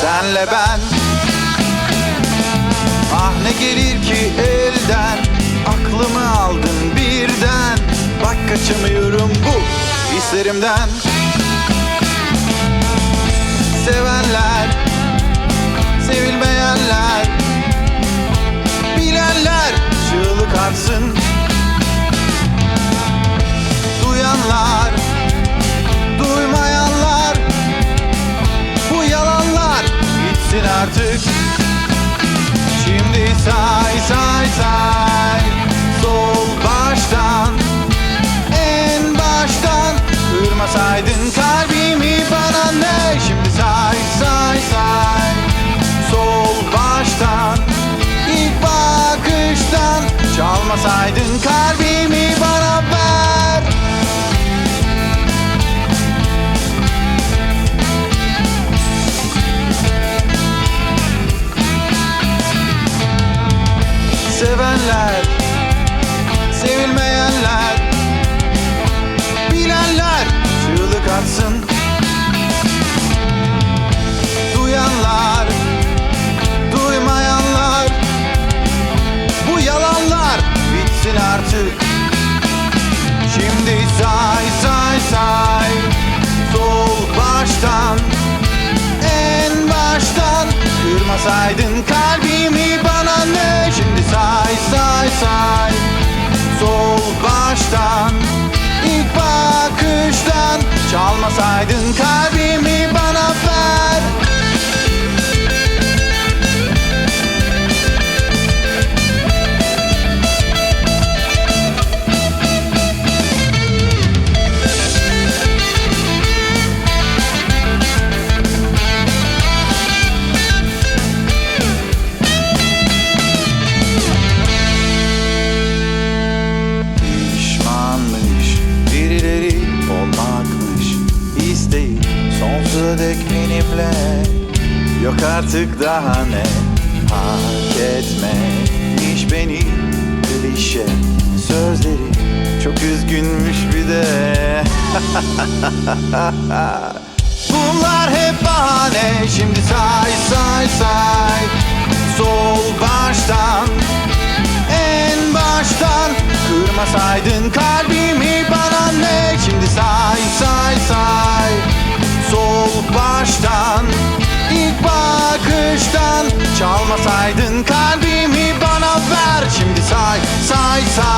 senle ben. Ah ne gelir ki elden Aklımı aldın birden. Bak kaçamıyorum bu hislerimden. Sevenler Sevilmeyenler artık. Şimdi say say say. Sol baştan En baştan. Kırmasaydın kalbimi bana ne? Şimdi say say say. Sol baştan ilk bakıştan. Çalmasaydın kalbimi Kırmasaydın kalbimi bana ne? Şimdi say say say. Sol dek benimle. Yok artık daha ne? Hak etmemiş beni klişe. Sözleri Çok üzgünmüş bir de. Bunlar hep bahane. Şimdi say say say. Sol baştan En baştan. Kırmasaydın kalbimi Çalmasaydın kalbimi bana ver. Şimdi say say say